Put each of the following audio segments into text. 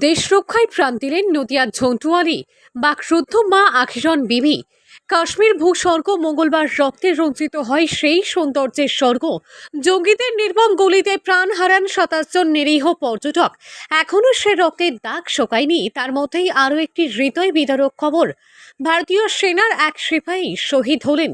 দেশ রক্ষায় প্রাণ দিলেন নদিয়ার ঝন্টুয়ালি। বাকশুদ্ধ মা আখিরন বিবি। কাশ্মীর ভূস্বর্গ মঙ্গলবার রক্তে রঞ্জিত হয় সেই সৌন্দর্যের স্বর্গ। জঙ্গিদের নির্মম গুলিতে প্রাণ হারান সাতাশ জন নিরীহ পর্যটক। এখনও সে রক্তের দাগ শোকায়নি, তার মধ্যেই আরও একটি হৃদয় বিদারক খবর। ভারতীয় সেনার এক সিপাহী শহীদ হলেন।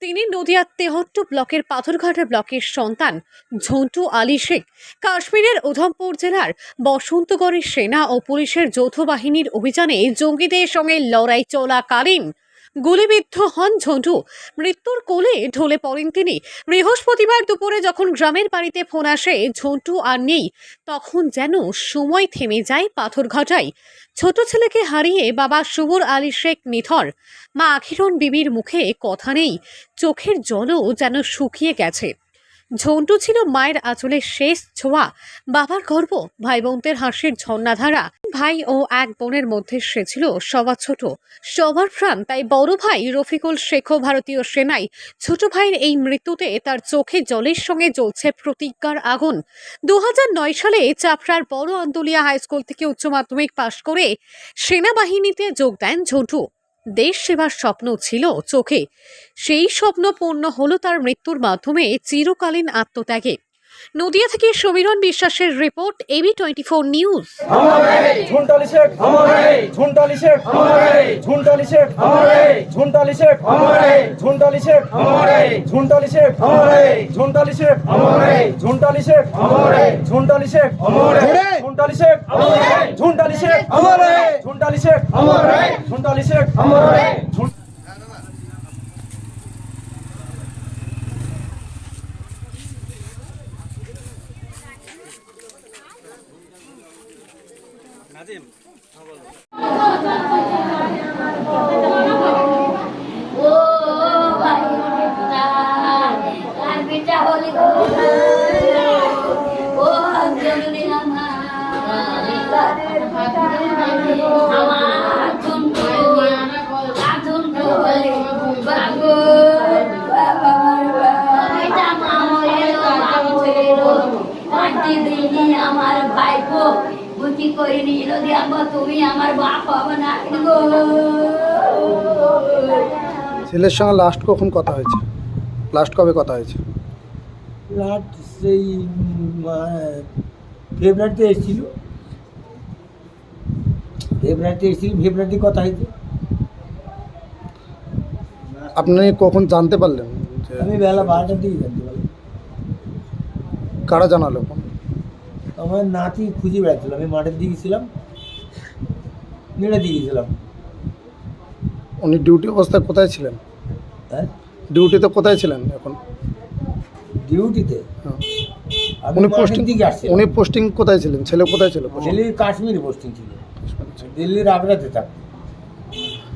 তিনি নদিয়ার তেহট্ট ব্লকের পাথরঘাটা ব্লকের সন্তান ঝন্টু আলী শেখ। কাশ্মীরের উধমপুর জেলার বসন্তগড়ের সেনা ও পুলিশের যৌথ বাহিনীর অভিযানে জঙ্গিদের সঙ্গে লড়াই চলাকালীন গুলিবিদ্ধ হন ঝন্টু। মৃত্যুর কোলে ঢলে পড়েন তিনি। বৃহস্পতিবার দুপুরে যখন গ্রামের বাড়িতে ফোন আসে, ঝন্টু আর নেই, তখন যেন সময় থেমে যায় পাথর ঘটায়। ছোট ছেলেকে হারিয়ে বাবা সুবর আলী শেখ নিথর। মা আখিরন বিবির মুখে কথা নেই। চোখের জলও যেন শুকিয়ে গেছে। ঝন্টু ছিল মায়ের আঁচলের শেষ ছোঁয়া। বাবার গর্ব ভাই বোনদের হাসির ঝর্ণাধারা। ভাই ও এক বোনের মধ্যে সে ছিল সবার ছোট। সবার প্রাণ, তাই বড় ভাই রফিকুল শেখ ভারতীয় সেনায় ছোট ভাইয়ের এই মৃত্যুতে তার চোখে জলের সঙ্গে জ্বলছে প্রতিজ্ঞার আগুন। দু সালে চাপড়ার বড় আন্দোলিয়া হাই স্কুল থেকে উচ্চ মাধ্যমিক পাশ করে সেনাবাহিনীতে যোগ দেন ঝন্টু। দেশ সেবার স্বপ্ন ছিল চোখে। সেই স্বপ্ন পূর্ণ হলো তার মৃত্যুর মাধ্যমে চিরকালীন আত্মত্যাগে। নদিয়া থেকে সমীরণ বিশ্বাসের report AB twenty four news Jhuntali Sheikh Jhuntali Sheikh Jhuntali Sheikh. Jhuntali Sheikh. Jhuntali Sheikh. Jhuntali Sheikh. Jhuntali Sheikh আমার ভাইপো বুঝি করে নিল দিয়াবো তুমি আমার বাপ হবে না গো ছেলের সঙ্গে লাস্ট কখন কথা হয়েছে? লাস্ট কবে কথা হয়েছে? লাট সেই ফেব্রুয়ারিতে এসেছিল। ফেব্রুয়ারিতে এসেছিল ফেব্রুয়ারিতে কথা হয়েছে। আপনি কখন জানতে পারলেন? যে আমি বেলা বারোটার দিকে জানতে পারলাম। কারা জানালো? আমার নাতি খুঁজে বেড়াচ্ছিল আমি মাঠের দিকে ছিলাম নেড়ে দিকে ছিলাম। উনি ডিউটি অবস্থায় কোথায় ছিলেন? হ্যাঁ? ডিউটিতে কোথায় ছিলেন এখন? ডিউটিতে হ্যাঁ। উনি পোস্টিং দিকে আসছিলাম। উনি পোস্টিং কোথায় ছিলেন? ছেলে কোথায় ছিল? দিল্লির কাশ্মীরে পোস্টিং ছিল। দিল্লির আগ্রাতে থাকতো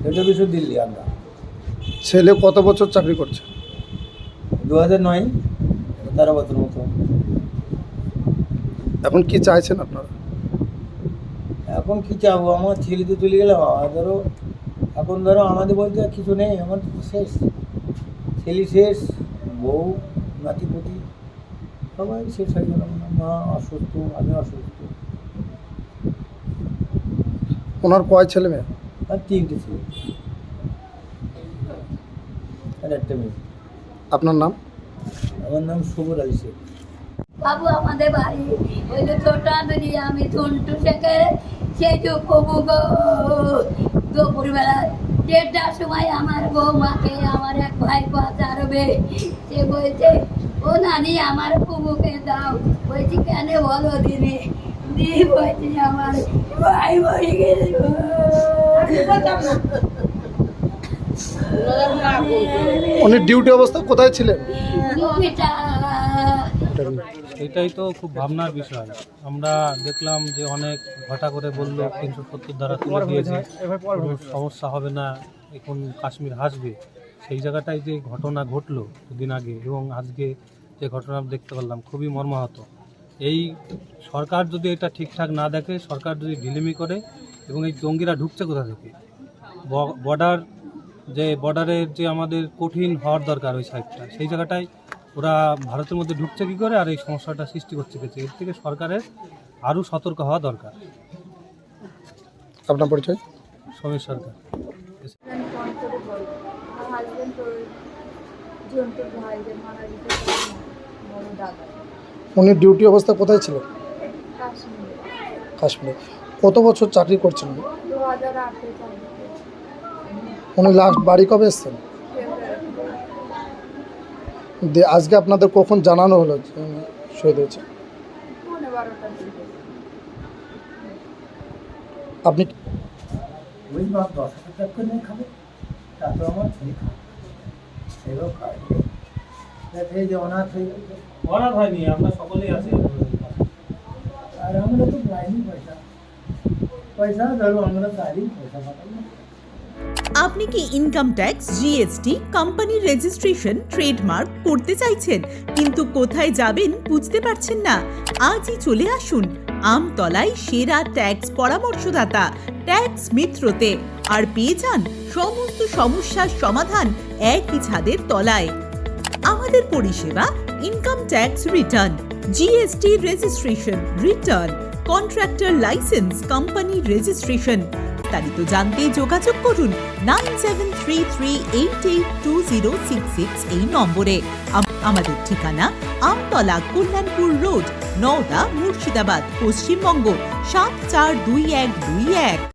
এটা কিছু দিল্লি আগ্রা। ছেলে কত বছর চাকরি করছে? দু হাজার নয় তেরো বছর মতো। এখন কি চাইছেন আপনারা? এখন কি চাবো? আমার ছেলে তো চলে গেলাম ধরো এখন ধরো আমাদের বলতে কিছু নেই। আমার শেষ। ছেলে শেষ বউ নাতিপতি সবাই শেষ হয়ে গেল। মা অসুস্থ আমি অসুস্থ। ওনার কয় ছেলে মেয়ে? আর তিনটে ছেলে। আর একটা মেয়ে। আপনার নাম? আমার নাম শুভর আলী শেখ। বাবু আমাদের বাড়ি ওই যে ছোট আদরি আমি ঝন্টু থেকে সেই যে কবু গো দুপুরবেলা দেড়টার সময় আমার বৌমাকে আমার এক ভাই পাচারবে সে বলছে ও নানি আমার কুবুকে দাও। বলছি কেন বলো দিদি দিদি বলছি আমার ভাই উনি ডিউটি অবস্থায় কোথায় ছিলেন? এটাই তো খুব ভাবনার বিষয়। আমরা দেখলাম যে অনেক ঘটা করে বলল তিনশো সত্তর দ্বারা তুলে দিয়েছে। সমস্যা হবে না। এখন কাশ্মীর হাসবে। সেই জায়গাটায় যে ঘটনা ঘটলো দুদিন আগে এবং আজকে যে ঘটনা দেখতে পারলাম, খুবই মর্মাহত। এই সরকার যদি এটা ঠিকঠাক না দেখে সরকার যদি ঢিলেমি করে এবং এই জঙ্গিরা ঢুকছে কোথা থেকে? বর্ডার যে বর্ডারের যে আমাদের কঠিন হওয়ার দরকার ওই সাইডটা সেই জায়গাটায় ওরা ভারতের মধ্যে ঢুকছে কী করে আর এই সমস্যাটা সৃষ্টি করছে গেছে এর থেকে সরকারের আরও সতর্ক হওয়া দরকার। আপনার পরিচয়? সমীর সরকার। ভাই যে মারা যেতে বড় দাদা উনি ডিউটি অবস্থা কোথায় ছিল? কাশ্মীরে। কত বছর চাকরি করছেন উনি লাস্ট বাড়ি কবে এসছেন? আজকে আপনাদের কখন জানানো হলো শহীদ হয়েছে আপনি দশ হাজার নিয়ে খাবে তা তো আমার খাবে। এই যে অনাথ হয়ে অনাথ হয়নি আমরা সকলেই আছি আর আমরা তো পাইনি পয়সা। পয়সা ধরো আমরা তারই পয়সা পাঠাই। আপনি কি ইনকাম ট্যাক্স জিএসটি কোম্পানির রেজিস্ট্রেশন ট্রেডমার্ক করতে চাইছেন কিন্তু কোথায় যাবেন বুঝতে পারছেন না? আজই চলে আসুন আমতলায় সেরা ট্যাক্স পরামর্শদাতা ট্যাক্স মিত্রতে আর পেয়ে যান সমস্ত সমস্যার সমাধান একই ছাদের তলায়। আমাদের পরিষেবা income tax return GST registration return contractor licence company registration বিস্তারিত জানতে যোগাযোগ করুন nine seven three three eight eight two zero six six এই নম্বরে। আমাদের ঠিকানা আমতলা কল্যাণপুর রোড, নওদা মুর্শিদাবাদ, পশ্চিমবঙ্গ, সাত চার দুই এক দুই এক।